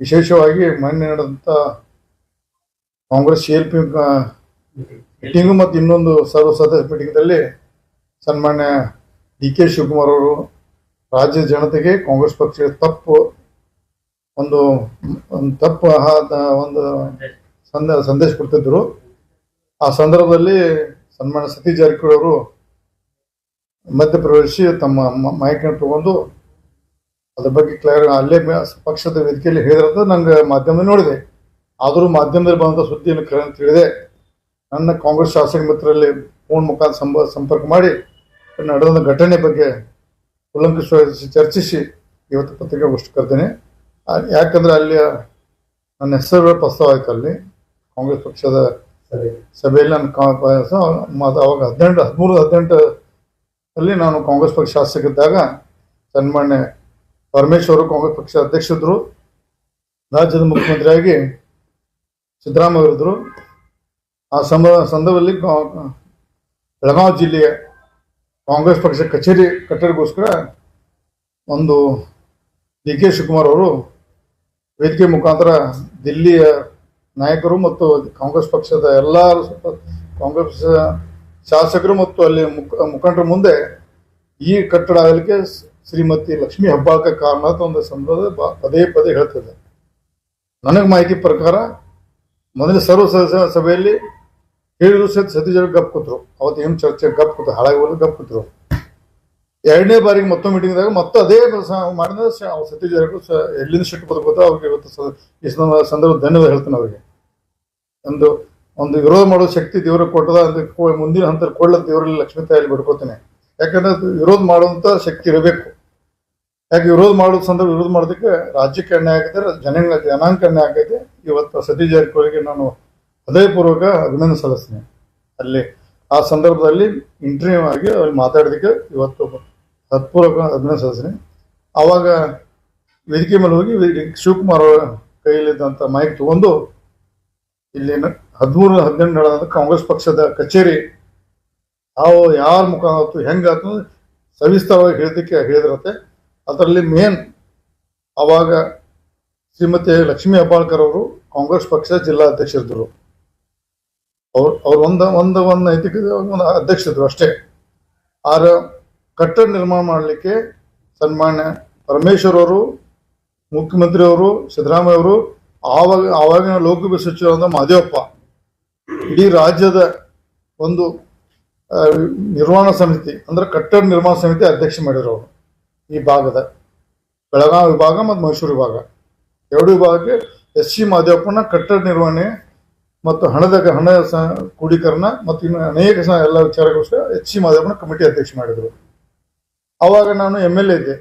ವಿಶೇಷವಾಗಿ ಮೊನ್ನೆ ನಡೆದಂಥ Congress C L P meeting ಮತ್ತು ಇನ್ನೊಂದು ಸರ್ವ ಸದಸ್ಯ ಮೀಟಿಂಗ್ದಲ್ಲಿ ಸನ್ಮಾನ್ಯ ಡಿ ಕೆ ಶಿವಕುಮಾರ್ ಅವರು ರಾಜ್ಯ ಜನತೆಗೆ ಕಾಂಗ್ರೆಸ್ ಪಕ್ಷದ ತಪ್ಪು ಒಂದು ಒಂದು ತಪ್ಪು ಒಂದು ಸಂದ, ಸಂದೇಶ ಕೊಡ್ತಿದ್ರು. ಆ ಸಂದರ್ಭದಲ್ಲಿ ಸನ್ಮಾನ್ಯ ಸತೀಶ್ ಜಾರಕಿಹೊಳಿ ಅವರು ಮಧ್ಯಪ್ರವೇಶಿ ತಮ್ಮ ಮಾಹಿತಿಯನ್ನು ತಗೊಂಡು ಅದ್ರ ಬಗ್ಗೆ ಕ್ಲಿಯರ್ ಅಲ್ಲೇ ಮೇ- ಪಕ್ಷದ ವೇದಿಕೆಯಲ್ಲಿ ಹೇಳಿದ್ರಂತ ನಂಗೆ ಮಾಧ್ಯಮದಲ್ಲಿ ನೋಡಿದೆ. ಆದರೂ ಮಾಧ್ಯಮದಲ್ಲಿ ಬಂದಂಥ ಸುದ್ದಿಯನ್ನು ಅಂತ ತಿಳಿದೆ. ನನ್ನ ಕಾಂಗ್ರೆಸ್ ಶಾಸಕ ಮಿತ್ರರಲ್ಲಿ ಫೋನ್ ಮುಖಾಂತರ ಸಂಪ ಸಂಪರ್ಕ ಮಾಡಿ ನಡೆದ ಘಟನೆ ಬಗ್ಗೆ ಕೂಲಂಕಷವಾಗಿ ಚರ್ಚಿಸಿ ಇವತ್ತು ಪತ್ರಿಕಾಗೋಷ್ಠಿ ಕರೆದೇನೆ. ಆ, ಯಾಕಂದ್ರೆ ಅಲ್ಲಿ ನನ್ನ ಹೆಸರು ಪ್ರಸ್ತಾವ ಆಯ್ತು ಅಲ್ಲಿ. ಕಾಂಗ್ರೆಸ್ ಪಕ್ಷದ ಸಭೆಯಲ್ಲಿ ನಾನು ಅವಾಗ ಹದಿನೆಂಟು ಹದಿಮೂರು ಹದಿನೆಂಟು ಅಲ್ಲಿ ನಾನು ಕಾಂಗ್ರೆಸ್ ಪಕ್ಷ ಶಾಸಕ ಇದ್ದಾಗ ಸನ್ಮಾನ್ಯ ಪರಮೇಶ್ವರು ಕಾಂಗ್ರೆಸ್ ಪಕ್ಷ ಅಧ್ಯಕ್ಷರು ರಾಜ್ಯದ ಮುಖ್ಯಮಂತ್ರಿಯಾಗಿ ಸಿದ್ದರಾಮಯ್ಯ ಅವರಿದ್ರು. ಆ ಸಂದ ಸಂದರ್ಭದಲ್ಲಿ ಬೆಳಗಾವಿ ಜಿಲ್ಲೆಯ ಕಾಂಗ್ರೆಸ್ ಪಕ್ಷ ಕಚೇರಿ ಕಟ್ಟಡಕ್ಕೋಸ್ಕರ ಒಂದು ಡಿ ಕೆ ಶಿವಕುಮಾರ್ ಅವರು ವೇದಿಕೆ ಮುಖಾಂತರ ದಿಲ್ಲಿಯ ನಾಯಕರು ಮತ್ತು ಕಾಂಗ್ರೆಸ್ ಪಕ್ಷದ ಎಲ್ಲ ಕಾಂಗ್ರೆಸ್ ಶಾಸಕರು ಮತ್ತು ಅಲ್ಲಿ ಮುಖ, ಮುಖಂಡರ ಮುಂದೆ ಈ ಕಟ್ಟಡ ಆಗಲಿಕ್ಕೆ ಶ್ರೀಮತಿ ಲಕ್ಷ್ಮಿ ಹೆಬ್ಬಾಳ್ಕರ್ ಕಾರಣ ಅಂತ ಒಂದು ಸಂದರ್ಭ ಪದೇ ಪದೇ ಹೇಳ್ತದೆ. ನನಗೆ ಮಾಹಿತಿ ಪ್ರಕಾರ ಮೊದಲ ಸರ್ವ ಸದಸ್ಯ ಸಭೆಯಲ್ಲಿ ಹೇಳಿದ್ರು ಸತ್ ಸತೀಶ್ ಗಪ್ ಕೂತ್ರು. ಅವತ್ತು ಏನು ಚರ್ಚೆ ಗಪ್ ಕೂತು ಹಾಳಾಗಿ ಹೋದ್ರು ಗಪ್ ಕೂತ್ರು. ಎರಡನೇ ಬಾರಿಗೆ ಮತ್ತೊಂದು ಮೀಟಿಂಗ್ದಾಗ ಮತ್ತೆ ಅದೇ ಮಾಡಿದ್ರೆ ಸತೀಶ್ ಎಲ್ಲಿಂದ ಸಿಟ್ಟು ಬದುಕೋತ ಅವ್ರಿಗೆ ಇವತ್ತು ಈ ಸಂದರ್ಭ ಧನ್ಯವಾದ ಹೇಳ್ತೇನೆ ಅವರಿಗೆ. ಒಂದು ಒಂದು ವಿರೋಧ ಮಾಡೋ ಶಕ್ತಿ ದೇವರು ಕೊಟ್ಟದ ಮುಂದಿನ ಹಂತ ಕೊಡ್ಲ ದೇವರಲ್ಲಿ ಲಕ್ಷ್ಮೀ ತಾಯಲ್ಲಿ ಬಿಡ್ಕೋತೇನೆ ಯಾಕಂದ್ರೆ ವಿರೋಧ ಮಾಡುವಂತ ಶಕ್ತಿ ಇರಬೇಕು. ಯಾಕೆ ವಿರೋಧ ಮಾಡೋ ಸಂದರ್ಭ ವಿರೋಧ ಮಾಡೋದಕ್ಕೆ ರಾಜ್ಯಕ್ಕೆ ಅನ್ಯಾಯ ಜನಗಳ ಜನಾಂಗ ಜನಾಂಗ ಅನ್ಯಾಯ ಆಗೈತೆ ಇವತ್ತು ಸತೀಶ್ ಜಾರಕಿಹೊಳಿಗೆ ನಾನು ಹೃದಯಪೂರ್ವಕ ಅಭಿನಂದನೆ ಸಲ್ಲಿಸ್ತೀನಿ. ಅಲ್ಲಿ ಆ ಸಂದರ್ಭದಲ್ಲಿ ಇಂಟರ್ವ್ಯೂ ಆಗಿ ಅಲ್ಲಿ ಮಾತಾಡೋದಕ್ಕೆ ಇವತ್ತು ಹತ್ಪೂರ್ವಕ ಅಭಿನಂದನೆ ಸಲ್ಲಿಸ್ತೀನಿ. ಆವಾಗ ವೇದಿಕೆ ಮೇಲೆ ಹೋಗಿ ಶಿವಕುಮಾರ್ ಅವರ ಕೈಯಲ್ಲಿದ್ದಂಥ ಮೈಕ್ ತಗೊಂಡು ಇಲ್ಲಿ ಹದಿಮೂರು ಹದಿನೆಂಟು ಕಾಂಗ್ರೆಸ್ ಪಕ್ಷದ ಕಚೇರಿ ಯಾವ ಯಾರ ಮುಖಾಂತರ ಹೆಂಗಾತು ಸವಿಸ್ತರವಾಗಿ ಹೇಳೋದಕ್ಕೆ ಹೇಳಿದ್ರತ್ತೆ ಅದರಲ್ಲಿ ಮೇನ್ ಅವಾಗ ಶ್ರೀಮತಿ ಲಕ್ಷ್ಮೀ ಹೆಬ್ಬಾಳ್ಕರ್ ಅವರು ಕಾಂಗ್ರೆಸ್ ಪಕ್ಷದ ಜಿಲ್ಲಾಧ್ಯಕ್ಷರಿದ್ದರು ಅವ್ರು ಅವ್ರು ಒಂದು ಒಂದು ಒಂದು ನೈತಿಕ ಒಂದು ಅಧ್ಯಕ್ಷರಿದ್ರು ಅಷ್ಟೇ. ಆರ ಕಟ್ಟಡ ನಿರ್ಮಾಣ ಮಾಡಲಿಕ್ಕೆ ಸನ್ಮಾನ್ಯ ಪರಮೇಶ್ವರ್ ಅವರು, ಮುಖ್ಯಮಂತ್ರಿ ಅವರು, ಸಿದ್ದರಾಮಯ್ಯ ಅವರು, ಆವಾಗ, ಆವಾಗಿನ ಲೋಕಸಭೆ ಸಚಿವರಾದ ಮಾದೇವಪ್ಪ. ಇಡೀ ರಾಜ್ಯದ ಒಂದು ನಿರ್ವಹಣಾ ಸಮಿತಿ, ಅಂದ್ರೆ ಕಟ್ಟಡ ನಿರ್ಮಾಣ ಸಮಿತಿ ಅಧ್ಯಕ್ಷ ಮಾಡಿದ್ರು ಅವರು. ಈ ಭಾಗದ ಬೆಳಗಾವಿ ವಿಭಾಗ ಮತ್ತು ಮೈಸೂರು ವಿಭಾಗ. ಎರಡು ವಿಭಾಗಕ್ಕೆ ಎಸ್ ಸಿ ಮಹದೇವಪ್ಪನ ಕಟ್ಟಡ ನಿರ್ವಹಣೆ ಮತ್ತು ಹಣದ ಹಣ ಕ್ರೋಢೀಕರಣ ಮತ್ತು ಇನ್ನು ಅನೇಕ ಎಲ್ಲ ವಿಚಾರಗೋಸ್ಕರ ಎಚ್ ಸಿ ಮಹದೇವಪ್ಪನ ಕಮಿಟಿ ಅಧ್ಯಕ್ಷ ಮಾಡಿದರು. ಆವಾಗ ನಾನು ಎಂ ಎಲ್ ಎ ಇದ್ದೆ.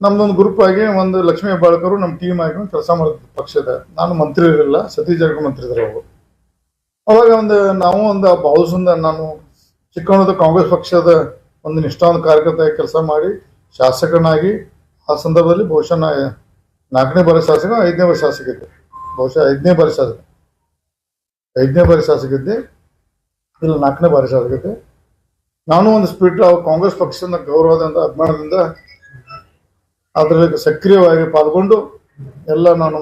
ನಮ್ದೊಂದು ಗ್ರೂಪ್ ಆಗಿ ಒಂದು ಲಕ್ಷ್ಮೀ ಹೆಬ್ಬಾಳ್ಕರು ನಮ್ಮ ಟೀಮ್ ಆಗಿ ಕೆಲಸ ಮಾಡಿದ್ರು ಪಕ್ಷದ. ನಾನು ಮಂತ್ರಿ ಇರಲಿಲ್ಲ ಸತೀಶ್ ಜಾರಕಿಹೊಳಿ ಮಂತ್ರಿ ಇದ್ರು ಅವರು. ಅವಾಗ ಒಂದು ನಾವು ಒಂದು ಭಾವಸಂದ ನಾನು ಚಿಕ್ಕವನದ ಕಾಂಗ್ರೆಸ್ ಪಕ್ಷದ ಒಂದು ನಿಷ್ಠಾಂತ ಕಾರ್ಯಕರ್ತ ಕೆಲಸ ಮಾಡಿ ಶಾಸಕನಾಗಿ, ಆ ಸಂದರ್ಭದಲ್ಲಿ ಬಹುಶಃ ನಾಲ್ಕನೇ ಬಾರಿ ಶಾಸಕ, ಐದನೇ ಬಾರಿ ಶಾಸಕ ಇದ್ದೆ ಬಹುಶಃ ಐದನೇ ಬಾರಿ ಶಾಸಕ, ಐದನೇ ಬಾರಿ ಶಾಸಕ ಇದ್ದೆ ಇಲ್ಲ, ನಾಲ್ಕನೇ ಬಾರಿ ಶಾಸಕ ಇದ್ದೆ ನಾನು ಒಂದು ಸ್ಪೀಡ್ ಕಾಂಗ್ರೆಸ್ ಪಕ್ಷದ ಗೌರವದಿಂದ, ಅಭಿಮಾನದಿಂದ ಅದರಲ್ಲಿ ಸಕ್ರಿಯವಾಗಿ ಪಾಲ್ಗೊಂಡು ಎಲ್ಲ ನಾನು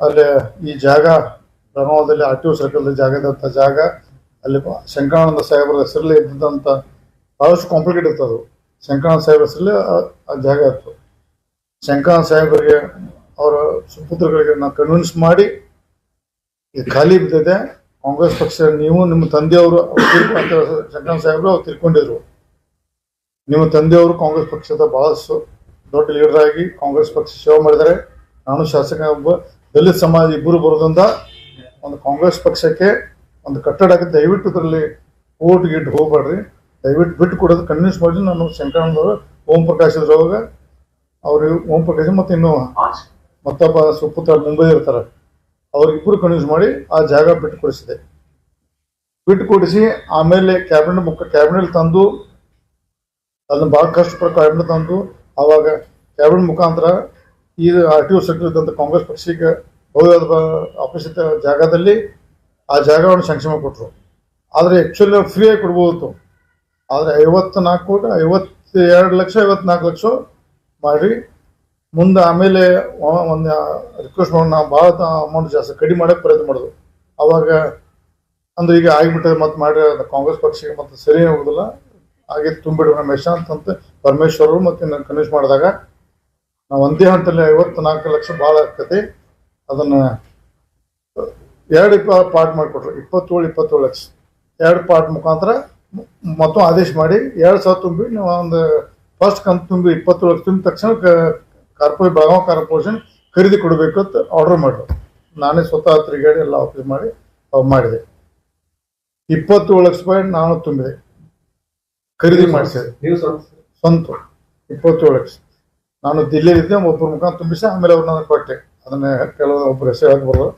ಅಲ್ಲಿ ಈ ಜಾಗ ಪ್ರಮಾಣದಲ್ಲಿ ಆರ್ ಟಿ ಒ ಸರ್ಕಲ್ ಜಾಗದಂಥ ಜಾಗ ಅಲ್ಲಿ ಶಂಕರಾನಂದ ಸಾಹೇಬರ ಹೆಸರಲ್ಲಿ ಇದ್ದಂಥ ಬಹಳಷ್ಟು ಕಾಂಪ್ಲಿಕೇಟ್ ಇತ್ತು ಅದು. ಶಂಕರಾನಂದ ಸಾಹೇಬರ ಹೆಸರಲ್ಲಿ ಆ- ಜಾಗ ಇತ್ತು. ಶಂಕರಾನಂದ ಸಾಹೇಬರಿಗೆ ಅವರ ಸುಪುತ್ರಗಳಿಗೆ ನಾವು ಕನ್ವಿನ್ಸ್ ಮಾಡಿ, ಇದು ಖಾಲಿ ಬಿದ್ದಿದೆ ಕಾಂಗ್ರೆಸ್ ಪಕ್ಷ ನೀವು, ನಿಮ್ಮ ತಂದೆಯವರು ಶಂಕರಾನಂದ ಸಾಹೇಬರು ಅವ್ರು ತಿಳ್ಕೊಂಡಿದ್ರು. ನಿಮ್ಮ ತಂದೆಯವರು ಕಾಂಗ್ರೆಸ್ ಪಕ್ಷದ ಬಹಳಷ್ಟು ದೊಡ್ಡ ಲೀಡರ್ ಆಗಿ ಕಾಂಗ್ರೆಸ್ ಪಕ್ಷ ಸೇವೆ ಮಾಡಿದರೆ ನಾನು ಶಾಸಕ ಒಬ್ಬ ದಲಿತ ಸಮಾಜ ಇಬ್ಬರು ಬರೋದ್ರಿಂದ ಒಂದು ಕಾಂಗ್ರೆಸ್ ಪಕ್ಷಕ್ಕೆ ಒಂದು ಕಟ್ಟಡಕ್ಕೆ ದಯವಿಟ್ಟು ಇದರಲ್ಲಿ ಓಟ್ ಗೇಟ್ ಹೋಗ್ಬಾರ್ದು ದಯವಿಟ್ಟು ಬಿಟ್ಟು ಕೊಡೋದು ಕನ್ವಿನ್ಸ್ ಮಾಡಿ ನಾನು ಶಂಕರಾನಂದವರು ಓಂ ಪ್ರಕಾಶ್ ಇದ್ರೊಳಗ ಅವ್ರು ಓಂ ಪ್ರಕಾಶ್ ಮತ್ತು ಇನ್ನು ಮತ್ತೊಬ್ಬ ಸುಪುತ್ರ ಮುಂಬೈ ಇರ್ತಾರೆ. ಅವ್ರಿಗಿಬ್ಬರು ಕನ್ವಿನ್ಸ್ ಮಾಡಿ ಆ ಜಾಗ ಬಿಟ್ಟು ಕೊಡಿಸಿದೆ. ಬಿಟ್ಟು ಕೊಡಿಸಿ ಆಮೇಲೆ ಕ್ಯಾಬಿನೆಟ್ ಮುಖ ಕ್ಯಾಬಿನೆಟ್ ತಂದು, ಅದನ್ನ ಭಾಳ ಕಷ್ಟಪಟ್ಟು ಕ್ಯಾಬಿನೆಟ್ ತಂದು, ಆವಾಗ ಕ್ಯಾಬಿನೆಟ್ ಮುಖಾಂತರ ಈ ಆರ್ ಟಿ ಒ ಸೆಕ್ಟರ್ ಇದ್ದಂಥ ಕಾಂಗ್ರೆಸ್ ಪಕ್ಷಕ್ಕೆ ಭವ್ಯವಾದ ಅಪರಿಚಿತ ಜಾಗದಲ್ಲಿ ಆ ಜಾಗವನ್ನು ಸಂಕ್ಷೇಮ ಕೊಟ್ಟರು ಆದರೆ ಆ್ಯಕ್ಚುಲಿ ಫ್ರೀಯಾಗಿ ಕೊಡ್ಬೋದು ಆದರೆ ಐವತ್ತು ನಾಲ್ಕು ಕೋಟಿ ಐವತ್ತು ಎರಡು ಲಕ್ಷ, ಐವತ್ನಾಲ್ಕು ಲಕ್ಷ ಮಾಡಿ ಮುಂದೆ ಆಮೇಲೆ ಒಂದು ರಿಕ್ವೆಸ್ಟ್ ಮಾಡಿ ನಾವು ಭಾಳ ಅಮೌಂಟ್ ಜಾಸ್ತಿ ಕಡಿಮೆ ಮಾಡೋಕ್ಕೆ ಪ್ರಯತ್ನ ಮಾಡೋದು ಅವಾಗ ಅಂದ್ರೆ ಈಗ ಆಗಿಬಿಟ್ಟದೆ ಮತ್ತೆ ಮಾಡಿ ಕಾಂಗ್ರೆಸ್ ಪಕ್ಷಕ್ಕೆ ಮತ್ತೆ ಸರಿ ಹೋಗೋದಿಲ್ಲ ಹಾಗೆ ತುಂಬಿಡು ರಮೇಶ ಅಂತ ಪರಮೇಶ್ವರರು ಮತ್ತೆ ನಾನು ಕನ್ವಿನ್ಸ್ ಮಾಡಿದಾಗ ನಾವು ಒಂದೇ ಹಂತದಲ್ಲಿ ಐವತ್ತು ನಾಲ್ಕು ಲಕ್ಷ ಭಾಳ ಆಗ್ತದೆ ಅದನ್ನ ಎರಡು ಪಾರ್ಟ್ ಮಾಡಿಕೊಟ್ರು. ಇಪ್ಪತ್ತೇಳು ಇಪ್ಪತ್ತೇಳು ಲಕ್ಷ. ಎರಡು ಪಾರ್ಟ್ ಮುಖಾಂತರ ಮೊತ್ತ ಆದೇಶ ಮಾಡಿ ಎರಡು ಸಾವಿರ ತುಂಬಿ ನೀವು ಒಂದು ಫಸ್ಟ್ ಕಂತು ತುಂಬಿ ಇಪ್ಪತ್ತೇಳು ಲಕ್ಷ ತುಂಬಿದ ತಕ್ಷಣ ಕಾರ್ಪೊರೇಟ್ ಬೆಳಗಾವಿ ಕಾರ್ಪೊರೇಷನ್ ಖರೀದಿ ಕೊಡಬೇಕು ಅಂತ ಆರ್ಡರ್ ಮಾಡಿದ್ರು ನಾನೇ ಸ್ವತಃ ತಿರುಗಾಡಿ ಎಲ್ಲ ಆಫೀಸ್ ಮಾಡಿ ಅವು ಮಾಡಿದೆ. ಇಪ್ಪತ್ತೇಳು ಲಕ್ಷ ರೂಪಾಯಿ ನಾನು ತುಂಬಿದೆ. ಖರೀದಿ ಮಾಡಿಸಿದೆ. ನೀವು ಸ್ವಂತ ಸ್ವಂತ ಇಪ್ಪತ್ತೇಳು ಲಕ್ಷ. ನಾನು ದಿಲ್ಲಿಲಿದ್ದೆ ಒಬ್ಬರ ಮುಖಾಂತ ತುಂಬಿಸಿ ಆಮೇಲೆ ಅವ್ರು ನಾನು ಕೊಟ್ಟೆ. ಅದನ್ನ ಕೆಲವೊಬ್ಬರು ಹೆಸರು ಹೇಳಕ್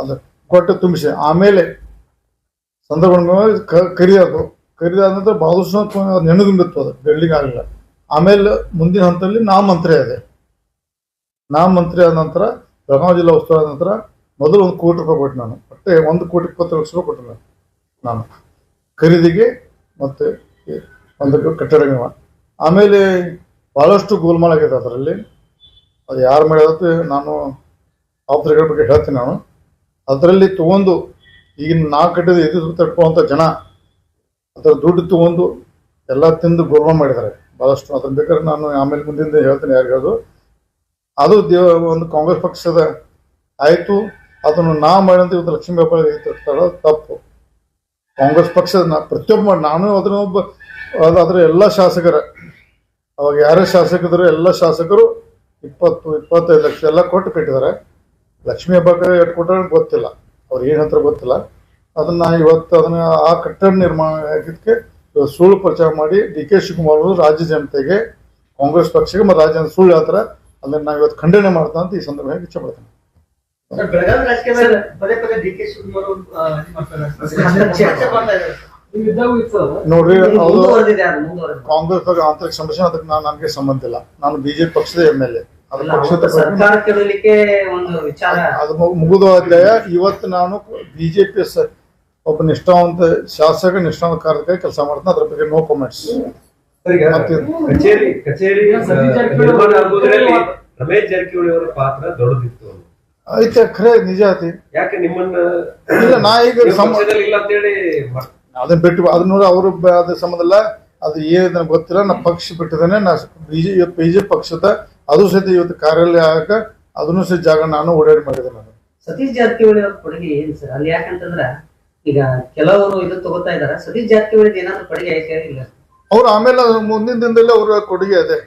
ಅದು ಕೊಟ್ಟು ತುಂಬಿಸಿ. ಆಮೇಲೆ ಸಂದರ್ಭ ಕರಿಯೋದು. ಕರಿದಾದ ನಂತರ ಬಹಳಷ್ಟು ನೆನಗುಂಬಿತ್ತು ಅದು. ಬೆಳ್ಳಿಗೆ ಆಗಲಿಲ್ಲ ಆಮೇಲೆ ಮುಂದಿನ ಹಂತದಲ್ಲಿ ನಾ ಮಂತ್ರಿ ಆದೆ ನಾ ಮಂತ್ರಿ ಆದ ನಂತರ ಬೆಳಗಾವಿ ಜಿಲ್ಲಾ ಉಸ್ತುವಾರಿ ಆದ ನಂತರ ಮೊದಲು ಒಂದು ಕೋಟಿ ರೂಪಾಯಿ ಕೊಟ್ಟೆ ನಾನು. ಮತ್ತೆ ಒಂದು ಕೋಟಿ ಇಪ್ಪತ್ತು ಲಕ್ಷ ರೂಪಾಯಿ ನಾನು. ಖರೀದಿಗೆ ಮತ್ತು ಒಂದು ಕಟ್ಟಡ ಆಮೇಲೆ ಭಾಳಷ್ಟು ಗೋಲ್ಮಾಲ್ ಆಗಿದೆ ಅದರಲ್ಲಿ. ಅದು ಯಾರು ಮಾಡಿದತ್ತೆ ನಾನು ಆಫ್ರಿಕಾ ಬಗ್ಗೆ ಹೇಳ್ತೀನಿ ನಾನು. ಅದರಲ್ಲಿ ತಗೊಂಡು ಈಗಿನ ನಾವು ಕಟ್ಟಿದ ಎದು ತಟ್ಕೊಳ್ಳುವಂಥ ಜನ ಅದರ ದುಡ್ಡು ತಗೊಂಡು ಎಲ್ಲ ತಿಂದು ಗೌರವ ಮಾಡಿದ್ದಾರೆ. ಭಾಳಷ್ಟು ಅದನ್ನು ಬೇಕಾದ್ರೆ ನಾನು ಆಮೇಲೆ ಮುಂದಿಂದ ಹೇಳ್ತೇನೆ ಯಾರಿಗಾದ್ರು ಅದು ದೇವ ಒಂದು ಕಾಂಗ್ರೆಸ್ ಪಕ್ಷದ ಆಯಿತು. ಅದನ್ನು ನಾ ಮಾಡಿದಂತ ಇವತ್ತು ಲಕ್ಷ್ಮೀ ವ್ಯಾಪಾರ ತಪ್ಪು. ಕಾಂಗ್ರೆಸ್ ಪಕ್ಷದ ನಾ- ಪ್ರತಿಯೊಬ್ಬ ನಾನು ಅದನ್ನ ಒಬ್ಬ ಅದ್- ಅದರ ಎಲ್ಲ ಶಾಸಕರ, ಅವಾಗ ಯಾರೇ ಶಾಸಕರು ಎಲ್ಲ ಶಾಸಕರು ಇಪ್ಪತ್ತು, ಇಪ್ಪತ್ತೈದು ಲಕ್ಷ ಎಲ್ಲ ಕೊಟ್ಟು ಕಟ್ಟಿದ್ದಾರೆ. ಲಕ್ಷ್ಮೀ ಹಬ್ಬಕ್ಕೆ ಇಟ್ಕೊಟ್ರೆ ಗೊತ್ತಿಲ್ಲ. ಅವ್ರು ಏನು ಹತ್ರ ಗೊತ್ತಿಲ್ಲ. ಅದನ್ನ ಇವತ್ತು ಅದನ್ನ ಆ ಕಟ್ಟಡ ನಿರ್ಮಾಣ ಆಗಿದ್ದಕ್ಕೆ ಇವತ್ತು ಸುಳ್ಳು ಪ್ರಚಾರ ಮಾಡಿ ಡಿ ಕೆ ಶಿವಕುಮಾರ್ ಅವರು ರಾಜ್ಯ ಜನತೆಗೆ ಕಾಂಗ್ರೆಸ್ ಪಕ್ಷಕ್ಕೆ ಮತ್ತು ರಾಜ್ಯ ಸುಳ್ಳು ಹೇಳ್ತಾರೆ. ಅದನ್ನ ನಾವು ಇವತ್ತು ಖಂಡನೆ ಮಾಡ್ತಾ ಅಂತ ಈ ಸಂದರ್ಭದಲ್ಲಿ ಇಚ್ಛೆ ಪಡ್ತೇನೆ. ನೋಡ್ರಿ. ಕಾಂಗ್ರೆಸ್ ಬಗ್ಗೆ ಆಂತರಿಕ ಸಮಸ್ಯೆ ಅದಕ್ಕೆ ನಾನು ನನಗೆ ಸಂಬಂಧ ಇಲ್ಲ. ನಾನು ಬಿಜೆಪಿ ಪಕ್ಷದ ಎಂ ಎಲ್ ಎ. ಅದು ಅಲ್ಲ, ಪಕ್ಷದ ಅವತ್ತು ಸರ್ಕಾರ ಕೆಡಲಿಕ್ಕೆ ಒಂದು ವಿಚಾರ. ಅದು ಮು- ಮುಗಿದ ಅಧ್ಯಾಯ. ಇವತ್ತು ನಾನು ಬಿಜೆಪಿ ಒಬ್ಬ ನಿಷ್ಠಾವಂತ ಶಾಸಕ ನಿಷ್ಠಾವಂತ ಕಾರ್ಯಕ್ರಮ ಕೆಲಸ ಮಾಡ್ತೀನಿ. ಅದ್ರ ಬಗ್ಗೆ ನೋ ಕಾಮೆಂಟ್ಸ್ ಸರ್, ಕಚೇರಿ ಕಚೇರಿ ಸತೀಶ್ ಜಾರಕಿಹೊಳಿ ರಮೇಶ್ ಜಾರಕಿಹೊಳಿ ಅವರ ಪಾತ್ರ ದೊಡ್ಡದಿತ್ತು ಐತೆ ಖರೆ ನಿಜ ಐತಿ ಯಾಕೆ ನಿಮ್ಮನ್ನ ಇಲ್ಲ ನಾ ಈಗ ಇಲ್ಲ ಅದನ್ನ ಬಿಟ್ಟು ಅದನ್ನ ನೋಡಿ ಅವರು ಅದ್ರ ಸಂಬಂಧ ಅದು ಏನಿದೆ ಗೊತ್ತಿಲ್ಲ. ನಾ ಪಕ್ಷ ಬಿಟ್ಟಿದ್ದೇನೆ. ನಾ ಬಿಜೆಪಿ ಬಿಜೆಪಿ ಪಕ್ಷದ ಅದು ಸಹಿತ ಇವತ್ತು ಕಾರ್ಯಾಲಯ ಆಗ ಅದನ್ನು ಸಹಿತ ಜಾಗ ನಾನು ಓಡಾಡಿ ಮಾಡಿದೆ ನಾನು. ಸತೀಶ್ ಜಾರಕಿಹೊಳಿ ಅವ್ರ ಕೊಡುಗೆ ಏನು ಸರ್? ಅಲ್ಲಿ ಯಾಕಂತಂದ್ರ ಈಗ ಕೆಲವರು ಇದು ತಗೋತಾ ಇದಾರೆ. ಸತೀಶ್ ಜಾರಕಿಹೊಳಿ ಏನಾದ್ರು ಕೊಡುಗೆ ಐತೆ ಇಲ್ಲ ಅವ್ರು ಆಮೇಲೆ ಮುಂದಿನ ದಿನದಲ್ಲಿ ಅವ್ರ ಕೊಡುಗೆ ಇದೆ.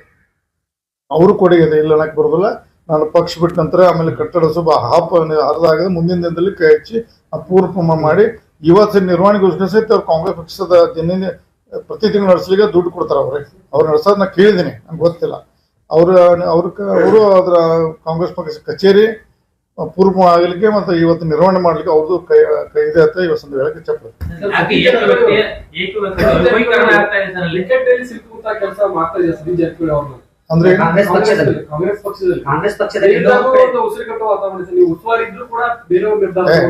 ಅವರು ಕೊಡುಗೆ ಇದೆ. ಇಲ್ಲ ಅನ್ನಕ್ಕೆ ಬರೋದಿಲ್ಲ. ನಾನು ಪಕ್ಷ ಬಿಟ್ಟ ನಂತರ ಆಮೇಲೆ ಕಟ್ಟಡ ಸ್ವಲ್ಪ ಹಾಪ್ ಅರ್ಧ ಆಗಿದೆ ಮುಂದಿನ ದಿನದಲ್ಲಿ ಕೈ ಹಚ್ಚಿ ಅಪೂರ್ವ ಮಾಡಿ ಇವತ್ತು ನಿರ್ವಹಣೆಗೋಸ್ಕರ ಸಹಿತ ಅವ್ರು ಕಾಂಗ್ರೆಸ್ ಪಕ್ಷದ ದಿನ ಪ್ರತಿ ತಿಂಗಳು ನಡೆಸಲಿಕ್ಕೆ ದುಡ್ಡು ಕೊಡ್ತಾರೆ ಅವ್ರಿಗೆ ಅವ್ರು ನಡೆಸೋದು ನಾ ಕೇಳಿದ್ದೀನಿ. ನಂಗೆ ಗೊತ್ತಿಲ್ಲ. ಅವ್ರ ಅವ್ರ ಅವರು ಅದರ ಕಾಂಗ್ರೆಸ್ ಪಕ್ಷ ಕಚೇರಿ ಪೂರ್ವ ಆಗಲಿಕ್ಕೆ ಮತ್ತು ಇವತ್ತು ನಿರ್ವಹಣೆ ಮಾಡ್ಲಿಕ್ಕೆ ಅವ್ರದ್ದು ಕೈ ಕೈ ಇದೆ ಅಂತ ಇವತ್ತು ಹೇಳಕ್ಕೆ ಚಪ್ಪ ಯಾಕೆ ಏಕವ್ಯಕ್ತಿ ಏಕವ್ಯಕ್ತಿ ವೈಭವೀಕರಣ ಆಗ್ತಾ ಇದೆ ಸರ್. ಅಲ್ಲಿ ಕ್ರಿಕೆಟ್ ಸಿಕ್ಕುವಂತ ಕೆಲಸ ಮಾಡ್ತಾ ಇದೆ ಸತೀಶ್ ಅಂದ್ರೆ ಕಾಂಗ್ರೆಸ್ ಪಕ್ಷದಲ್ಲಿ? ಪಕ್ಷದಲ್ಲಿ. ಪಕ್ಷದಲ್ಲಿ.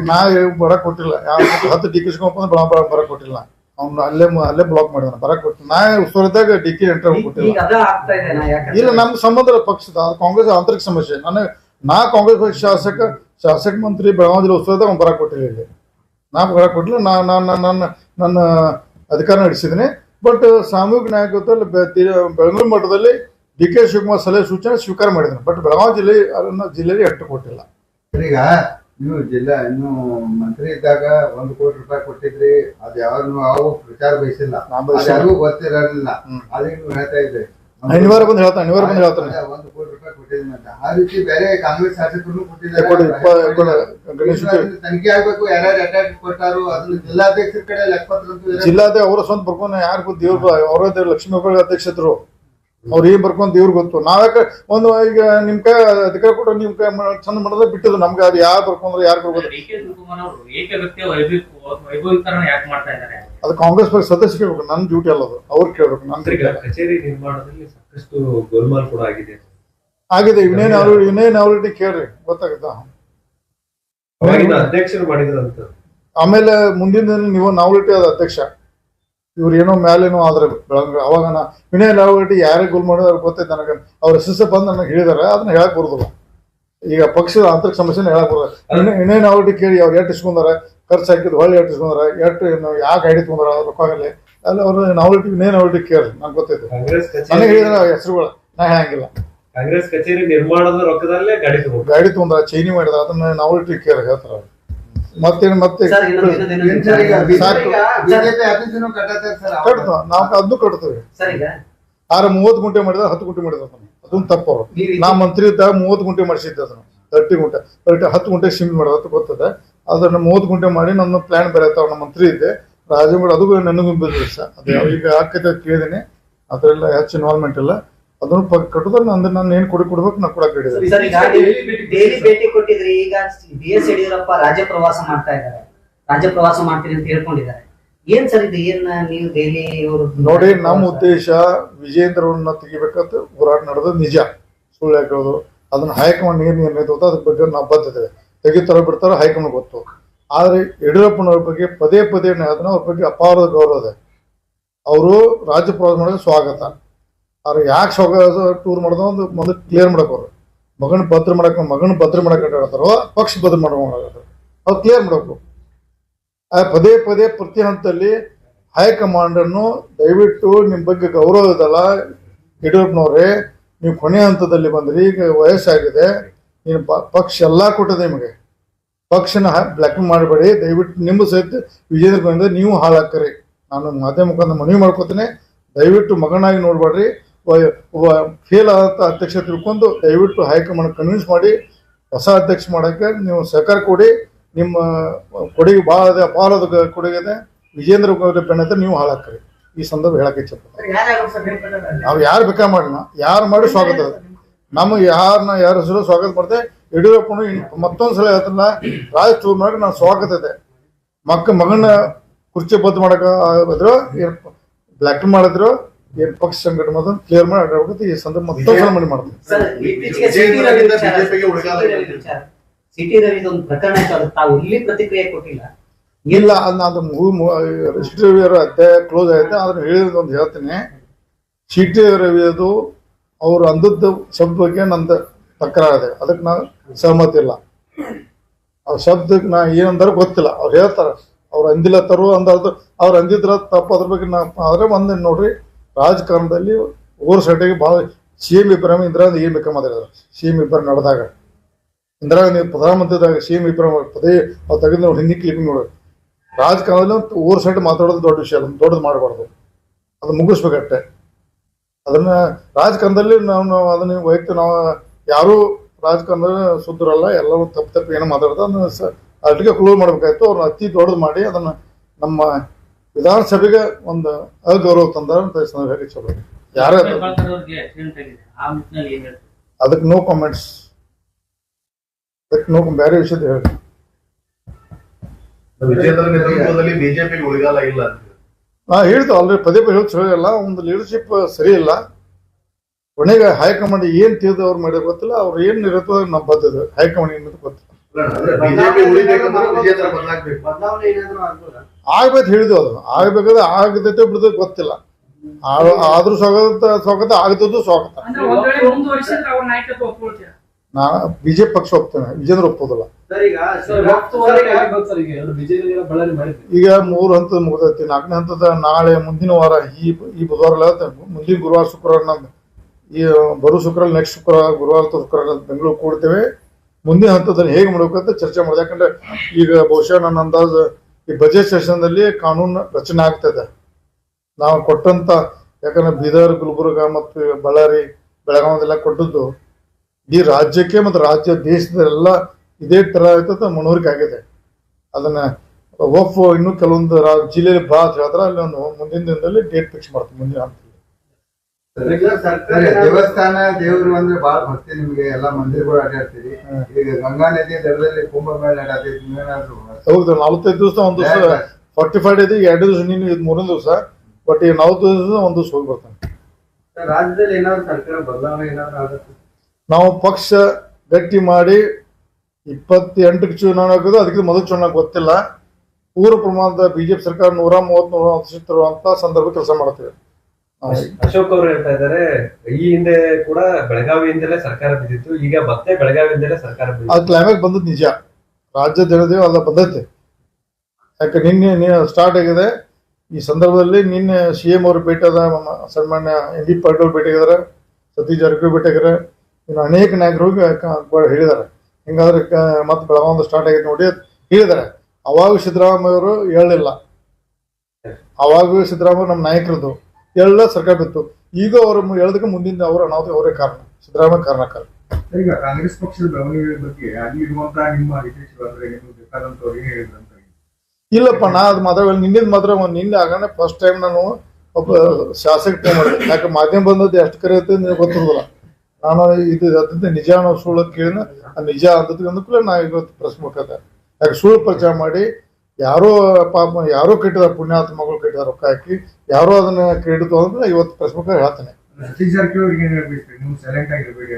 ನಾ ಬರಕ್ ಕೊಟ್ಟಿಲ್ಲ. ಯಾವ ಹತ್ತು ಡಿ ಕೆ ಶಿವಕುಮಾರ್ ಬರ ಬರ- ಬರಕ್ ಕೊಟ್ಟಿಲ್ಲ. ಅವ್ನು ಅಲ್ಲೇ ಮ- ಅಲ್ಲೇ ಬ್ಲಾಕ್ ಮಾಡಿದಾನೆ ಬರಕ್ ಕೊಟ್ಟು ನಾ ಉಸ್ತುವಾರಿದಾಗ ಡಿ ಕೆ ಎಂಟರ್ ಕೊಟ್ಟಿಲ್ಲ ಇಲ್ಲ ನಮ್ ಸಂಬಂಧ ಪಕ್ಷದ ಅದು ಕಾಂಗ್ರೆಸ್ ಆಂತರಿಕ ಸಮಸ್ಯೆ. ನಾನು ನಾ ಕಾಂಗ್ರೆಸ್ ಪಕ್ಷ ಶಾಸಕ ಶಾಸಕ ಮಂತ್ರಿ ಬೆಳಗಾವಿ ಜಿಲ್ಲೆ ಉಸ್ತುವಾರಿದಾಗ ಅವ್ನು ಬರಕ್ ಕೊಟ್ಟಿಲ್ಲ ಇಲ್ಲಿ. ನಾ ಬರಕ್ ಕೊಟ್ಟಿಲ್ಲ ನಾ ನಾನು ನನ್ನ ನನ್ನ ಅಧಿಕಾರ ನಡೆಸಿದ್ದೀನಿ. ಬಟ್ ಸಾಮೂಹಿಕ ನಾಯಕತ್ವದಲ್ಲಿ ಬೆಂಗಳೂರು ಮಠದಲ್ಲಿ ಡಿ ಕೆ ಶಿವಕುಮಾರ್ ಸಲಹೆ ಸೂಚನೆ ಸ್ವೀಕಾರ ಮಾಡಿದ್ದೀನಿ ಬಟ್ ಬೆಳಗಾವಿ ಜಿಲ್ಲೆ ಅದನ್ನ ಜಿಲ್ಲೆಯಲ್ಲಿ ಎಟ್ಟು ಕೊಟ್ಟಿಲ್ಲ. ಈಗ ನೀವು ಜಿಲ್ಲಾ ನೀವು ಮಂತ್ರಿ ಇದ್ದಾಗ ಒಂದು ಕೋಟಿ ರೂಪಾಯಿ ಕೊಟ್ಟಿದ್ರಿ. ಅದು ಯಾವ್ದು ನೀವು ಯಾವ ಪ್ರಚಾರ ಬಯಸಿಲ್ಲ. ಅದ್ ಯಾರಿಗೂ ಗೊತ್ತಿರಲಿಲ್ಲ. ಅದೇನು ಅದಕ್ಕೆ ನೀವು ಹೇಳ್ತಾ ಇದ್ರಿ ಅನಿವಾರ್ಯ ಬಂದು ಹೇಳ್ತಾನೆ ಅನಿವಾರ್ಯ ಬಂದು ಹೇಳ್ತಾನೆ ಅದೇ ಒಂದು ಕೋಟಿ ರೂಪಾಯಿ ಕೊಟ್ಟಿದ್ದೀನಿ ಅಂತ. ಆ ರೀತಿ ಬೇರೆ ಕಾಂಗ್ರೆಸ್ ಶಾಸಕರು ಕೊಟ್ಟಿದ್ದಾರೆ. ತನಿಖೆ ಆಗ್ಬೇಕು ಯಾರ್ಯಾರು ಅಟ್ಯಾಕ್ ಕೊಟ್ಟಾರು ಅದನ್ನ ಜಿಲ್ಲಾಧ್ಯಕ್ಷರ ಕಡೆ ಲೆಕ್ಕಪತ್ರ ಜಿಲ್ಲಾದ ಅವರ ಸ್ವಂತ ಬರ್ಕೊಂಡು ಯಾರು ದೇವ್ರ ಅವರೇ ಲಕ್ಷ್ಮೀ ಅಧ್ಯಕ್ಷರು. ಅವ್ರು ಏನ್ ಬರ್ಕೊಂತ ದೇವ್ರ ಗೊತ್ತು. ನಾವ್ಯಾಕ ಒಂದು ಈಗ ನಿಮ್ ಕೈ ಅಧಿಕಾರ ಕೊಟ್ಟು ನಿಮ್ ಕೈ ಚಂದ ಮಾಡೋದ ಬಿಟ್ಟಿದ್ರು ನಮ್ಗೆ ಅದು ಯಾರು ಬರ್ಕೊಂಡ್ರೆ ಯಾರು ಬರ್ಬೋದು ಅದು ಕಾಂಗ್ರೆಸ್ ಪಕ್ಷ ಸದಸ್ಯ ಕೇಳ್ಬೇಕು ನನ್ನ ಡ್ಯೂಟಿ ಅಲ್ಲ ಅದು. ಅವ್ರು ಕೇಳ್ಬೇಕು ನನ್ ಕಚೇರಿ ನಿರ್ಮಾಣದಲ್ಲಿ ಸಾಕಷ್ಟು ಗೋಲ್ಮಾಲ್ ಕೂಡ ಆಗಿದೆ. ಆಗಿದೆ ಇನ್ನೇನು ಅವ್ರು ಇನ್ನೇನು ಅವ್ರಿಗೆ ಕೇಳ್ರಿ ಗೊತ್ತಾಗುತ್ತಾ? ಅಧ್ಯಕ್ಷರು ಮಾಡಿದ್ರಂತ. ಆಮೇಲೆ ಮುಂದಿನ ದಿನ ನೀವು ನಾವು ಅದ ಅಧ್ಯಕ್ಷ. ಇವ್ರು ಏನೋ ಮೇಲೇನೋ ಆದ್ರೆ ಬೆಳಂಗ್ರೆ ಅವಾಗ ನಾ ವಿನಯ್ ಲಾವಗಟ್ಟಿ ಯಾರೇ ಗೋಲ್ ಮಾಡಿದ್ರೆ ಅವ್ರಿಗೆ ಗೊತ್ತೈತೆ ನನಗೆ. ಅವ್ರ ಹೆಸರು ಬಂದು ನನಗೆ ಹೇಳಿದಾರೆ ಅದನ್ನ ಹೇಳಕ್ ಬರೋದಿಲ್ಲ. ಈಗ ಪಕ್ಷದ ಆಂತರಿಕ ಸಮಸ್ಯೆನ ಹೇಳಕ್ ಬರೋದು ವಿನಯ್ ಲಾವಗಟ್ಟಿ ಕೇಳಿ ಅವ್ರು ಎಷ್ಟು ಇಸ್ಕೊಂಡಾರೆ ಖರ್ಚು ಹಾಕಿದ್ದು ಹೊಳ್ಳಿ ಎಷ್ಟು ಇಸ್ಕೊಂಡಾರ ಎಷ್ಟು ಯಾಕೆ ಐಡಿ ತಗೊಂಡಾರ ಅವ್ರ ರೊಕ್ಕಾಗಲಿ ಅಲ್ಲಿ ಅವ್ರು ನಾವಲ್ಟಿ ವಿನಯ್ ನಾವಲ್ಟಿ ಕೇಳಿ ನಂಗೆ ಗೊತ್ತೈತೆ. ನನಗೆ ಹೇಳಿದ್ರೆ ಹೆಸರುಗಳು. ನಾ ಹೇಳಂಗಿಲ್ಲ. ಕಾಂಗ್ರೆಸ್ ಕಚೇರಿ ನಿರ್ಮಾಣದ ರೊಕ್ಕದಲ್ಲೇ ಗಾಡಿ ತಗೊಂಡು ಗಾಡಿ ತಗೊಂಡ್ರ ಚೈನಿ ಮಾಡಿದ ಅದನ್ನ ನಾವಲ್ಟಿ ಕೇಳಿ ಹೇಳ್ತಾರ ಮತ್ತೇನು ಮತ್ತೆ? Sir sir sir. ಕಟ್ತು. ನಾವು ಅದನ್ನು ಕಟ್ತೇವೆ. ಸರ್ ಆರ ಮೂವತ್ತು ಗುಂಟೆ ಮಾಡಿದ ಹತ್ತು ಗುಂಟೆ ಮಾಡಿದ ಅದನ್ನ. ತಪ್ಪು ಅವರು. ನಾ ಮಂತ್ರಿ ಇದ್ದಾಗ ಮೂವತ್ತು ಗುಂಟೆ ಮಾಡಿಸಿದ್ದೆ ಅದನ್ನು. ತರ್ಟಿ ಗುಂಟೆ. ತರ್ಟಿ ಹತ್ತು ಗುಂಟೆ ಸಿಮ್ ಮಾಡೋದು ಅಂತ ಗೊತ್ತದೆ. ಅದನ್ನ ಮೂವತ್ತು ಗುಂಟೆ ಮಾಡಿ ನನ್ನ ಪ್ಲಾನ್ ಬೇರೆ ಆಯ್ತಾವ ನಮ್ಮ ಮಂತ್ರಿ ಇದ್ದೆ ರಾಜೇಗೌಡ ಅದು ನನಗೂ ಬಿಸ್ನೆಸ್ ಅದು ಅದೇ ಈಗ ಆಕೈತೆ ಅಂತ ಕೇಳಿದ್ದೀನಿ. ಅದರೆಲ್ಲ ಹೆಚ್ಚು ಇನ್ವಾಲ್ವ್ಮೆಂಟ್ ಇಲ್ಲ. ಅದನ್ನು ಪ- ಅಂದ್ರೆ ನಾನು ಏನ್ ಕೊಡಿ ಕೊಡ್ಬೇಕು ನಾ ಕೊಡಕ್ ಹೇಳಿದೆ ಸರ್ ಈಗ ಡೈಲಿ ಭೇಟಿ ಕೊಟ್ಟಿದ್ರಿ ಈಗ ಬಿ ಎಸ್ ಯಡಿಯೂರಪ್ಪ ರಾಜ್ಯ ಪ್ರವಾಸ ಮಾಡ್ತಾ ಇದ್ದಾರೆ. ರಾಜ್ಯ ಪ್ರವಾಸ ಮಾಡ್ತೀನಿ ಅಂತ ಹೇಳ್ಕೊಂಡಿದ್ದಾರೆ. ಏನ್ ಸರ್ ಇದು? ಏನ್ ನೀವು ಡೈಲಿ ನೋಡಿ ನಮ್ಮ ಉದ್ದೇಶ ವಿಜೇಂದ್ರವನ್ನ ತೆಗಿಬೇಕಂತ ಹೋರಾಟ ನಡೆದು ನಿಜ. ಸುಳ್ಳು ಹಾಕೋದು ಅದನ್ನ ಹೈಕಮಾಂಡ್ ಏನ್ ನಿರ್ಣಯ ತಗೋತೋ ಅದ್ರ ಬಗ್ಗೆ ನಾವು ಬದ್ಧತೆ ತೆಗಿತಾರೋ ಬಿಡ್ತಾರೋ ಹೈಕಮಾಂಡ್ ಗೊತ್ತು. ಆದ್ರೆ ಯಡಿಯೂರಪ್ಪನವ್ರ ಬಗ್ಗೆ ಪದೇ ಪದೇ ಅದನ್ನ ಅವ್ರ ಬಗ್ಗೆ ಅಪಾರದ ಗೌರವ ಇದೆ. ಅವರು ರಾಜ್ಯ ಪ್ರವಾಸ ಮಾಡೋಕೆ ಸ್ವಾಗತ. ಆದ್ರೆ ಯಾಕೆ ಶೋಕ ಟೂರ್ ಮಾಡೋದು ಒಂದು ಮೊದಲು ಕ್ಲಿಯರ್ ಮಾಡಕ್ ಅವ್ರು. ಮಗನ ಭದ್ರ ಮಾಡಕ್ಕೆ ಮಗನ ಭದ್ರ ಮಾಡಕ್ಕೆ ಹೇಳ್ತಾರೋ, ಪಕ್ಷ ಭದ್ರ ಮಾಡ್ಕೊಂಡು ಅವ್ರು ಕ್ಲಿಯರ್ ಮಾಡಬೇಕು. ಆ ಪದೇ ಪದೇ ಪ್ರತಿ ಹಂತದಲ್ಲಿ ಹೈಕಮಾಂಡ್ ಅನ್ನು ದಯವಿಟ್ಟು ನಿಮ್ಮ ಬಗ್ಗೆ ಗೌರವ ಇದಲ್ಲ ಯಡಿಯೂರಪ್ಪನವ್ರೆ, ನೀವು ಕೊನೆ ಹಂತದಲ್ಲಿ ಬಂದ್ರಿ, ಈಗ ವಯಸ್ಸಾಗಿದೆ, ನೀನು ಪಕ್ಷ ಎಲ್ಲ ಕೊಟ್ಟದೆ ನಿಮಗೆ. ಪಕ್ಷನ ಬ್ಲ್ಯಾಕ್ ಮಾಡಬೇಡಿ, ದಯವಿಟ್ಟು ನಿಮ್ಮ ಸಹಿತ ವಿಜೇಂದ್ರ ನೀವು ಹಾಳಾಗ್ತೀರಿ. ನಾನು ಮಾಧ್ಯಮ ಮುಖಾಂತರ ಮನವಿ ಮಾಡ್ಕೋತೀನಿ, ದಯವಿಟ್ಟು ಮಗನಾಗಿ ನೋಡ್ಬೇಡ್ರಿ. ಫೇಲ್ ಆದಂಥ ಅಧ್ಯಕ್ಷ ತಿಳ್ಕೊಂಡು ದಯವಿಟ್ಟು ಹೈಕಮಾಂಡ್ ಕನ್ವಿನ್ಸ್ ಮಾಡಿ ಹೊಸ ಅಧ್ಯಕ್ಷ ಮಾಡೋಕ್ಕೆ ನೀವು ಸಹಕಾರ ಕೊಡಿ ನಿಮ್ಮ ಕೊಡುಗೆ ಭಾಳ ಇದೆ ಅಪಾರದ ಕೊಡುಗೆ ಇದೆ. ವಿಜೇಂದ್ರ ಬೆನ್ನತ್ತೆ ನೀವು ಹಾಳಾಕ್ರಿ ಈ ಸಂದರ್ಭ ಹೇಳಕ್ಕೆ ಇಚ್ಛೆ ನಾವು ಯಾರು ಬೇಕಾ ಮಾಡೋಣ ಯಾರು ಮಾಡಿ ಸ್ವಾಗತ ನಮ್ಮ ನಮಗೆ ಯಾರನ್ನ ಯಾರ ಹೆಸರು ಸ್ವಾಗತ ಮಾಡ್ತೆ ಯಡಿಯೂರಪ್ಪನು ಮತ್ತೊಂದು ಸಲ ಹೇಳ್ತಲ್ಲ ರಾಜ್ ಟೂರ್ ಮಾಡಿ ನಾನು ಸ್ವಾಗತ ಇದೆ. ಮಕ್ಕ ಮಗನ ಕುರ್ಚಿ ಬದ್ದು ಮಾಡಕ ಇದ್ರು ಏನ್ ಬ್ಲ್ಯಾಕ್ ಮಾಡಿದ್ರು. ಏನ್ ಪಕ್ಷ ಸಂಘಟನೆ ಅದನ್ನ ಕ್ಲಿಯರ್ ಮಾಡಿ ಅಡ್ಡಾಡ್ಬೇಕು ಈ ಸಂದರ್ಭ ಮತ್ತೆ ಸರ್ ಇತ್ತೀಚೆಗೆ ಸಿಟಿ ರವಿ ವಿಚಾರ ವಿಚಾರ ಸಿಟಿ ಒಂದು ಪ್ರಕರಣ ತಾವು ಇಲ್ಲಿ ಪ್ರತಿಕ್ರಿಯೆ ಕೊಟ್ಟಿಲ್ಲ. ಇಲ್ಲ ಅದನ್ನ ಅದು ಸಿಟಿ ರವಿ ಅವರ ಕ್ಲೋಸ್ ಆಯ್ತು ಅದನ್ನ ಹೇಳಿದ ಒಂದು ಹೇಳ್ತೀನಿ. ಸಿಟಿ ರವಿ ಅದು ಅವ್ರು ಅಂದದ್ದು ಶಬ್ದ ಬಗ್ಗೆ ನಂದು ತಕರಾರಿದೆ. ಅದಕ್ಕೆ ನಾ ಸಹಮತಿ ಇಲ್ಲ. ಅವ್ರ ಶಬ್ದಕ್ಕೆ ನಾ ಏನಂದ್ರೆ ಗೊತ್ತಿಲ್ಲ. ಅವ್ರು ಹೇಳ್ತಾರ. ಅವ್ರು ಅಂದಿಲ್ಲ ತರು ಅಂದ್ರೆ ಅವ್ರು ಅಂದಿದ್ರ ತಪ್ಪು. ಅದ್ರ ಬಗ್ಗೆ ನಾ ಆದ್ರೆ ಒಂದ್ ನೋಡ್ರಿ. ರಾಜಕಾರಣದಲ್ಲಿ ಓರ್ ಸೈಡಿಗೆ ಭಾಳ ಸಿ ಎಂ ಇಬ್ರಾಹಿಂ, ಇಂದಿರಾ ಗಾಂಧಿ ಏನು ಬೇಕಾ ಮಾತಾಡಿದ್ರು? ಸಿ ಎಂ ಇಬ್ರಾಹಿಂ ನಡೆದಾಗ. ಇಂದಿರಾ ಗಾಂಧಿ ಪ್ರಧಾನಮಂತ್ರಿದಾಗ ಸಿ ಎಂ ಇಬ್ರಾಹಿಂ ಪದೇ ಅವ್ರು ತೆಗೆದು ನೋಡಿ ಹಿಂದಿ ಕ್ಲಿಪಿಂಗ್ ನೋಡಿ. ರಾಜಕಾರಣದಲ್ಲಿ ಓವರ್ ಸೈಡ್ ಮಾತಾಡೋದು ದೊಡ್ಡ ವಿಷಯ ಅದನ್ನು ದೊಡ್ಡದು ಮಾಡಬಾರ್ದು. ಅದು ಮುಗಿಸ್ಬೇಕಷ್ಟೆ. ಅದನ್ನ ರಾಜಕಾರಣದಲ್ಲಿ ನಾವು ನಾವು ಅದನ್ನ ವೈಯಕ್ತಿಕ ನಾವು ಯಾರೂ ರಾಜಕಾರಣದಲ್ಲಿ ಸುದ್ರಲ್ಲ ಎಲ್ಲರೂ ತಪ್ಪು ತಪ್ಪು ಏನೋ ಮಾತಾಡೋದು ಅದನ್ನ ಅಲ್ಲಿಗೆ ಕ್ಲೋಸ್ ಮಾಡ್ಬೇಕಾಯ್ತು. ಅವ್ರನ್ನ ಅತಿ ದೊಡ್ಡದು ಮಾಡಿ ಅದನ್ನು ನಮ್ಮ ವಿಧಾನಸಭೆಗೆ ಒಂದು ಅಗೌರವ ತಂದ್ರೆ ಅಂತ ಹೇಳಿ ಚಲೋ. ಯಾರೇ ಅದಕ್ಕೆ ನೋ ಕಾಮೆಂಟ್ಸ್ ಅದಕ್ಕೆ ನೋ ಬೇರೆ ವಿಷಯದ ಹೇಳಿ ಹಾ ನೇತೃತ್ವದಲ್ಲಿ ಬಿಜೆಪಿ ಉಳಿಗಾಲ ಇಲ್ಲ ಅಂತ ನಾ ಹೇಳ್ತು ಆಲ್ರೆಡಿ ಪದೇ ಪದೇ ಹೇಳ್ತು ಹೇಳಿಲ್ಲ ಒಂದು ಲೀಡರ್ಶಿಪ್ ಸರಿ ಇಲ್ಲ. ಕೊನೆಗೆ ಹೈಕಮಾಂಡ್ ಏನ್ ತಿಳಿದು ಅವ್ರು ಮಾಡಿರೋ ಗೊತ್ತಿಲ್ಲ. ಅವ್ರು ಏನ್ ಇರುತ್ತೋ ನಮ್ಮ ಬದ್ಧತೆ ಹೈಕಮಾಂಡ್ ಏನ್ ಅಂತ ಗೊತ್ತಿಲ್ಲ. ಬಿಜೆಪಿ ಉಳಿಬೇಕಂದ್ರೆ ವಿಜೇಂದ್ರ ಬದಲಾಗ್ಬೇಕು. ಬದಲಾವಣೆ ಏನಾದ್ರು ಆಗ್ಬೋದಾ? ಆಗ್ಬೇಕು ಹೇಳಿದ್ವು ಅದು ಆಗ್ಬೇಕಾದ್ರೆ ಆಗದೈತೆ ಬಿಡದ ಗೊತ್ತಿಲ್ಲ. ಆ- ಆದ್ರೂ ಸ್ವಾಗತ ಸ್ವಾಗತ ಆಗದದ್ದು ಸ್ವಾಗತ ನಾ ಬಿಜೆಪಿ ಪಕ್ಷ ಒಪ್ತೇನೆ. ವಿಜೇಂದ್ರ ಒಪ್ಪೋದಿಲ್ಲ ಸರ್ ಈಗ ಮೂರು ಹಂತದ ಮುಗಿದೈತಿ. ನಾಲ್ಕನೇ ಹಂತದ ನಾಳೆ ಮುಂದಿನ ವಾರ ಈ ಈ ಬುಧವಾರ ಮುಂದಿನ ಗುರುವಾರ ಶುಕ್ರವಾರ ಈ ಬರೋ ಶುಕ್ರವಾರ ನೆಕ್ಸ್ಟ್ ಶುಕ್ರವಾರ ಗುರುವಾರ ಶುಕ್ರವಾರ ಬೆಂಗಳೂರು ಕೂಡ್ತೇವೆ. ಮುಂದಿನ ಹಂತದಲ್ಲಿ ಹೇಗೆ ಮಾಡ್ಬೇಕಂತ ಚರ್ಚೆ ಮಾಡಿದೆ. ಯಾಕಂದ್ರೆ ಈಗ ಬಹುಶಃ ನನ್ನ ಅಂದಾಜು ಈ ಬಜೆಟ್ ಸೆಷನ್ದಲ್ಲಿ ಕಾನೂನು ರಚನೆ ಆಗ್ತದೆ ನಾವು ಕೊಟ್ಟಂತ ಯಾಕಂದ್ರೆ ಬೀದರ್ ಗುಲ್ಬರ್ಗ ಮತ್ತು ಬಳ್ಳಾರಿ ಬೆಳಗಾವದೆಲ್ಲ ಕೊಟ್ಟದ್ದು ಈ ರಾಜ್ಯಕ್ಕೆ ಮತ್ತು ರಾಜ್ಯ ದೇಶದ ಎಲ್ಲ ಇದೇ ತರ ಆಯ್ತದ ಮನವರಿಕೆ ಆಗಿದೆ. ಅದನ್ನ ಒಫ್ ಇನ್ನು ಕೆಲವೊಂದು ರಾ- ಜಿಲ್ಲೆಯಲ್ಲಿ ಭಾಳ ಅಂತ ಹೇಳಿದ್ರೆ ಅಲ್ಲಿ ಒಂದು ಮುಂದಿನ ದಿನದಲ್ಲಿ ಡೇಟ್ ಫಿಕ್ಸ್ ಮಾಡ್ತೀವಿ ಮುಂದಿನ ಸರಿ, ದೇವಸ್ಥಾನ ದೇವರು ಅಂದ್ರೆ ಬಹಳ ಭಕ್ತಿ ನಿಮ್ಗೆ ಎಲ್ಲಾ ಮಂದಿರಗಳು ಅಡ್ಡಾಡ್ತೀರಿ ಈಗ ಗಂಗಾ ನದಿ ದಡದಲ್ಲಿ ಕುಂಭಮೇಳ ಮೇಳ ನೀವೇನಾದ್ರು ಹೌದು ನಲವತ್ತೈದು ದಿವಸ ಒಂದು ದಿವಸ ಫಾರ್ಟಿ ಫೈವ್ ಡೇಸ್ ಎರಡು ದಿವಸ ನೀನು ಇದು ಮೂರನೇ ದಿವಸ. ಬಟ್ ಈಗ ನಲವತ್ತು ದಿವಸ ಒಂದು ದಿವಸ ಹೋಗಿ ಬರ್ತಾನೆ. ರಾಜ್ಯದಲ್ಲಿ ಏನಾದ್ರು ಸರ್ಕಾರ ಬದಲಾವಣೆ ಏನಾದ್ರು ಆಗುತ್ತೆ? ನಾವು ಪಕ್ಷ ಗಟ್ಟಿ ಮಾಡಿ ಇಪ್ಪತ್ತೆಂಟಕ್ಕೆ ಚುನಾವಣೆ ಆಗೋದು ಅದಕ್ಕೆ ಮೊದಲು ಚುನಾವಣೆ ಗೊತ್ತಿಲ್ಲ. ಪೂರ್ವ ಪ್ರಮಾಣದ ಬಿಜೆಪಿ ಸರ್ಕಾರ ನೂರ ಮೂವತ್ತ್ ನೂರ ಸಂದರ್ಭ ಕೆಲಸ ಮಾಡ್ತೇವೆ ಅಶೋಕ್ ಅವರು ಹೇಳ್ತಾ ಇದ್ದಾರೆ ಈ ಹಿಂದೆ ಕೂಡ ಬೆಳಗಾವಿಯಿಂದಲೇ ಸರ್ಕಾರ ಬಿದ್ದಿತ್ತು ಈಗ ಮತ್ತೆ ಬೆಳಗಾವಿಯಿಂದಲೇ ಸರ್ಕಾರ ಬಿದ್ದಿತ್ತು. ಅದು ಕ್ಲೈಮ್ಯಾಕ್ಸ್ ಬಂದದ್ದು ನಿಜ. ರಾಜ್ಯ ಜನತೆ ಅಲ್ಲ ಬಂದೈತೆ ಯಾಕೆ ನಿನ್ನೆ ಸ್ಟಾರ್ಟ್ ಆಗಿದೆ ಈ ಸಂದರ್ಭದಲ್ಲಿ ನಿನ್ನೆ ಸಿ ಎಂ ಅವರು ಭೇಟಿಯಾದ ಆದ ಸನ್ಮಾನ್ಯ ಎನ್ ಡಿ ಪಾಟೀಲ್ ಭೇಟಿ ಆಗಿದ್ದಾರೆ ಸತೀಶ್ ಜಾರಕಿಹೊಳಿ ಭೇಟಿಯಾಗಿದ್ದಾರೆ ಇನ್ನು ಅನೇಕ ನಾಯಕರು ಹೇಳಿದ್ದಾರೆ. ಹಿಂಗಾದ್ರೆ ಮತ್ತೆ ಬೆಳಗಾವಿ ಸ್ಟಾರ್ಟ್ ಆಗಿದೆ ನೋಡಿ ಹೇಳಿದ್ದಾರೆ. ಅವಾಗ ಸಿದ್ದರಾಮಯ್ಯ ಅವರು ಹೇಳಲಿಲ್ಲ ಅವಾಗ ಸಿದ್ದರಾಮಯ್ಯ ನಮ್ಮ ನಾಯಕರದು. ಎಲ್ಲ ಸರ್ಕಾರ ಬಿತ್ತು. ಈಗ ಅವರು ಹೇಳದಕ್ಕೆ ಮುಂದಿನ ಅವರು ಅನಾಹುತ ಅವರೇ ಕಾರಣ. ಸಿದ್ದರಾಮಯ್ಯ ಕಾರಣ ಈಗ ಕಾಂಗ್ರೆಸ್ ಪಕ್ಷದ ಬೆಳವಣಿಗೆ ಬಗ್ಗೆ ಅಲ್ಲಿ ಇರುವಂತಹ ನಿಮ್ಮ ಹಿತೈಷಿಗಳು ಅಂದ್ರೆ ನಿಮ್ಗೆ ಬೇಕಾದಂತವ್ರಿಗೆ ಹೇಳಿದ್ರಂತ ಇಲ್ಲಪ್ಪ ನಾ ಅದು ಮಾತ್ರ ನಿನ್ನಿಂದ ಮಾತ್ರ ನಿನ್ನೆ ಆಗನೆ ಫಸ್ಟ್ ಟೈಮ್ ನಾನು ಒಬ್ಬ ಶಾಸಕ ಟೈಮ್ ಮಾಡಿದೆ. ಯಾಕೆ ಮಾಧ್ಯಮ ಬಂದದ್ದು ಎಷ್ಟು ಕರೆಯುತ್ತೆ ನಿನಗೆ ಗೊತ್ತಿರೋದಿಲ್ಲ. ನಾನು ಇದು ಅದಂತ ನಿಜ ಅನ್ನೋ ಸುಳ್ಳು ಕೇಳಿನ ಆ ನಿಜ ಅಂತದ್ದು ಅಂದ್ಕೂಲೆ ನಾ ಇವತ್ತು ಪ್ರಶ್ನೆ ಮುಖಾಂತರ. ಯಾಕೆ ಸುಳ್ಳು ಪ್ರಚಾರ ಮಾಡಿ ಯಾರೋ ಪಾಪ ಯಾರೋ ಕಟ್ಟಿದಾರೆ ಪುಣ್ಯಾತ್ಮಗಳು ಕಟ್ಟಿದಾರೆ ರೊಕ್ಕ ಹಾಕಿ ಯಾರೋ ಅದನ್ನ ಕ್ರೆಡಿಟ್ ಅಂದ್ರೆ ಇವತ್ತು ಪ್ರೆಸ್ ಮುಖ ಹೇಳ್ತಾನೆ.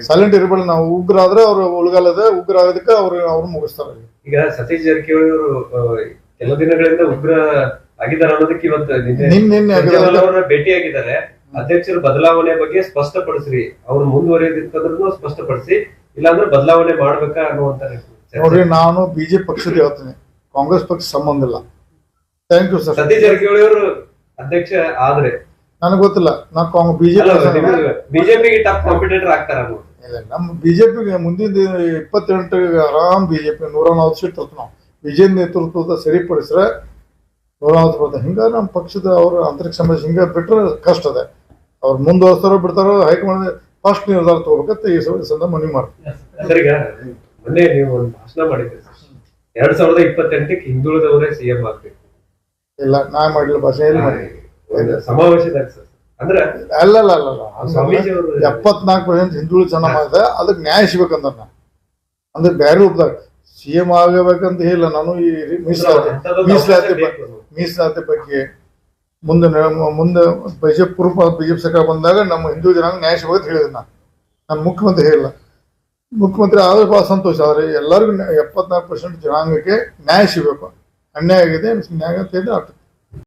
ಸೈಲೆಂಟ್ ಇರಬೇಡ ನಾವು ಉಗ್ರ ಆದ್ರೆ ಅವ್ರು ಉಳ್ಗಾಲದ ಉಗ್ರ ಆಗೋದಕ್ಕೆ ಅವ್ರು ಅವ್ರು ಮುಗಿಸ್ತಾರೆ. ಈಗ ಸತೀಶ್ ಜಾರಕಿಹೊಳಿ ಅವರು ಕೆಲ ದಿನಗಳಿಂದ ಉಗ್ರ ಆಗಿದ್ದಾರೆ ಅನ್ನೋದಕ್ಕೆ ಇವತ್ತು ಅವರನ್ನ ಭೇಟಿಯಾಗಿದ್ದಾರೆ. ಅಧ್ಯಕ್ಷರ ಬದಲಾವಣೆ ಬಗ್ಗೆ ಸ್ಪಷ್ಟಪಡಿಸ್ರಿ. ಅವ್ರು ಮುಂದುವರಿಯೋದಕ್ಕಂದ್ರೂ ಸ್ಪಷ್ಟಪಡಿಸಿ ಇಲ್ಲಾಂದ್ರೆ ಬದಲಾವಣೆ ಮಾಡ್ಬೇಕಾ ಅನ್ನುವಂತ. ನೋಡ್ರಿ ನಾನು ಬಿಜೆಪಿ ಪಕ್ಷದ ಹೇಳ್ತೀನಿ ಕಾಂಗ್ರೆಸ್ ಪಕ್ಷ ಸಂಬಂಧ ಇಲ್ಲ thank you sir Satish Jarkiholi ಅವರು ಅಧ್ಯಕ್ಷ ಆದ್ರೆ ನನಗೆ ಗೊತ್ತಿಲ್ಲ ನಾನು ಕಾಂಗ್ರೆಸ್ ಬಿಜೆಪಿ ಬಿಜೆಪಿಗೆ ಟಫ್ ಕಾಂಪಿಟೇಟರ್ ಆಗ್ತಾರ ಅನ್ನೋದು ನಮ್ಮ ಬಿಜೆಪಿಗೆ ಮುಂದಿನ ದಿನ ಇಪ್ಪತ್ತೆಂಟು ಆರಾಮ್ ಬಿಜೆಪಿ ನೂರ ನಲ್ವತ್ತು ಸೀಟ್ ತರ್ತು ನಾವು ಬಿಜೆಪಿ ನೇತೃತ್ವದ ಸರಿಪಡಿಸ್ರೆ ನೂರ ನಲ್ವತ್ತು ಬರ್ತದೆ ಹಿಂಗ ನಮ್ಮ ಪಕ್ಷದ ಅವ್ರ ಅಂತರಿಕ್ಷ ಸಮಸ್ಯೆ ಹಿಂಗ ಬಿಟ್ರೆ ಕಷ್ಟ ಅದೇ ಅವ್ರು ಮುಂದುವರ್ಸ್ತಾರೋ ಬಿಡ್ತಾರೋ ಹೈಕಮಾಂಡ್ ಫಸ್ಟ್ ನಿರ್ಧಾರ ತಗೋಬೇಕಂತ ಈ ಸಂದರ್ಭ ಮನವಿ ಮಾಡ್ತೀನಿ ಸರ್ ಈಗ ಮೊನ್ನೆ ನೀವು ಒಂದು ಭಾಷಣ ಮಾಡಿದ್ರಿ ಎರಡ್ ಸಾವಿರದ ಇಪ್ಪತ್ತೆಂಟಕ್ಕೆ ಹಿಂದುಳಿದವರೇ ಸಿಎಂ ಆಗ್ಬೇಕು. ಇಲ್ಲ ನಾ ಮಾಡಿಲ್ಲ ಭಾಷೆ ಸಮಾವೇಶದಾಗ ಸರ್. ಅಂದ್ರೆ ಅಲ್ಲ ಅಲ್ಲ ಅಲ್ಲ ಎಪ್ಪತ್ನಾಲ್ಕು ಪರ್ಸೆಂಟ್ ಹಿಂದುಳಿದ ಜನ ಮಾಡಿದೆ ಅದಕ್ಕೆ ನ್ಯಾಯ ಸಿಗ್ಬೇಕಂತ ಅಂದ್ರೆ ಬೇರೆ ರೂಪದಾಗ ಸಿ ಎಂ ಆಗಬೇಕಂತ ಹೇಳಿಲ್ಲ ನಾನು ಈ ಮೀಸಲಾತಿ ಮೀಸಲಾತಿ ಬಗ್ಗೆ ಮೀಸಲಾತಿ ಬಗ್ಗೆ ಮುಂದೆ ಮುಂದೆ ಬಿಜೆಪಿ ಪೂರ್ವ ಬಿಜೆಪಿ ಸರ್ಕಾರ ಬಂದಾಗ ನಮ್ಮ ಹಿಂದೂ ಜನಾಂಗ ನ್ಯಾಯ ಸಿಗೋದು ಹೇಳಿದೆ ನಾನು. ನಾನು ಮುಖ್ಯಮಂತ್ರಿ ಹೇಳಿಲ್ಲ. ಮುಖ್ಯಮಂತ್ರಿ ಆದ್ರೆ ಬಹಳ ಸಂತೋಷ. ಆದ್ರೆ ಎಲ್ಲರಿಗೂ ಎಪ್ಪತ್ನಾಲ್ಕು ಪರ್ಸೆಂಟ್ ಜನಾಂಗಕ್ಕೆ ನ್ಯಾಯ ಸಿಗಬೇಕು. ಅನ್ಯಾಯ ಆಗಿದೆ, ನ್ಯಾಯ ಅಂತ ಹೇಳಿದ್ರೆ ಆಗ್ತದೆ